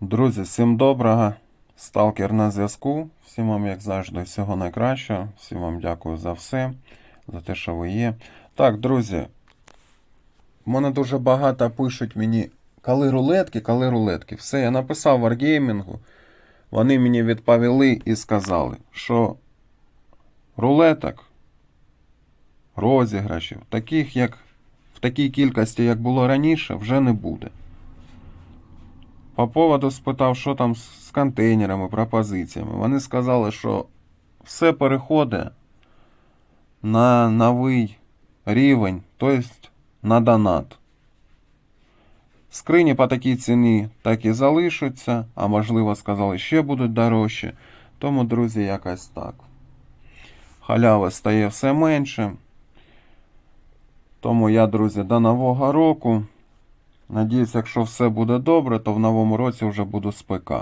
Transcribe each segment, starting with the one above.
Друзі, всім доброго. Сталкер на зв'язку. Всім вам, як завжди, всього найкращого. Всім вам дякую за все, за те, що ви є. Так, друзі. В мене дуже багато пишуть мені, коли рулетки, коли рулетки. Все, я написав Wargaming. Вони мені відповіли і сказали, що рулеток, розіграшів, таких як в такій кількості, як було раніше, вже не буде. По поводу спитав, що там з контейнерами, пропозиціями. Вони сказали, що все переходить на новий рівень, тобто на донат. Скрині по такій ціні так і залишаться, а можливо, сказали, ще будуть дорожчі. Тому, друзі, якось так. Халяви стає все менше. Тому я, друзі, до Нового року. Надіюсь, якщо все буде добре, то в новому році вже буду з ПК.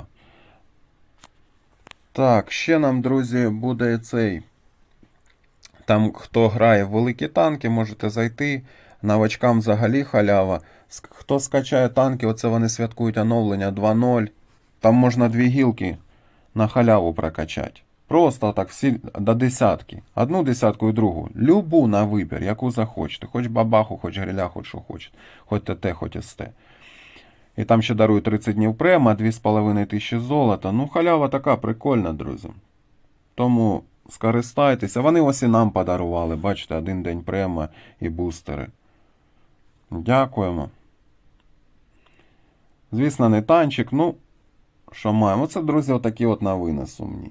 Так, ще нам, друзі, буде цей. Там, хто грає в великі танки, можете зайти. Новачкам взагалі халява. Хто скачає танки, оце вони святкують оновлення 2.0. Там можна дві гілки на халяву прокачати. Просто так всі до десятки. Одну десятку і другу. Любу на вибір, яку захочете. Хоч бабаху, хоч гриля, хоч що хочете. Хоч ТТ, хоч СТ. І там ще дарують 30 днів према, 2,5 тисячі золота. Ну, халява така прикольна, друзі. Тому скористайтеся. Вони ось і нам подарували. Бачите, один день према і бустери. Дякуємо. Звісно, не танчик, ну, що маємо. Це, друзі, отакі от новини сумні.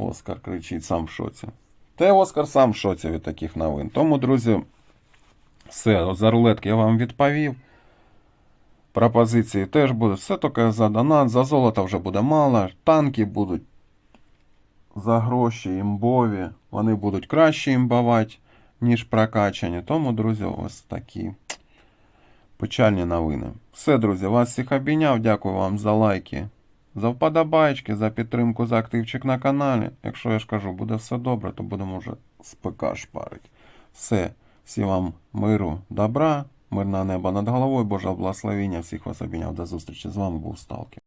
Оскар кричить сам в шоці. Та Оскар сам в шоці від таких новин. Тому, друзі, все, за рулетки я вам відповів. Пропозиції теж будуть. Все тільки за донат, за золото вже буде мало. Танки будуть за гроші імбові. Вони будуть краще імбувати, ніж прокачані. Тому, друзі, ось такі печальні новини. Все, друзі, вас всіх обійняв. Дякую вам за лайки, за вподобайки, за підтримку, за активчик на каналі. Якщо я ж кажу, буде все добре, то будемо вже з ПК шпарить. Все. Всім вам миру, добра, мирне небо над головою, Божого благословення. Всіх вас обійняв. До зустрічі. З вами був Сталкер.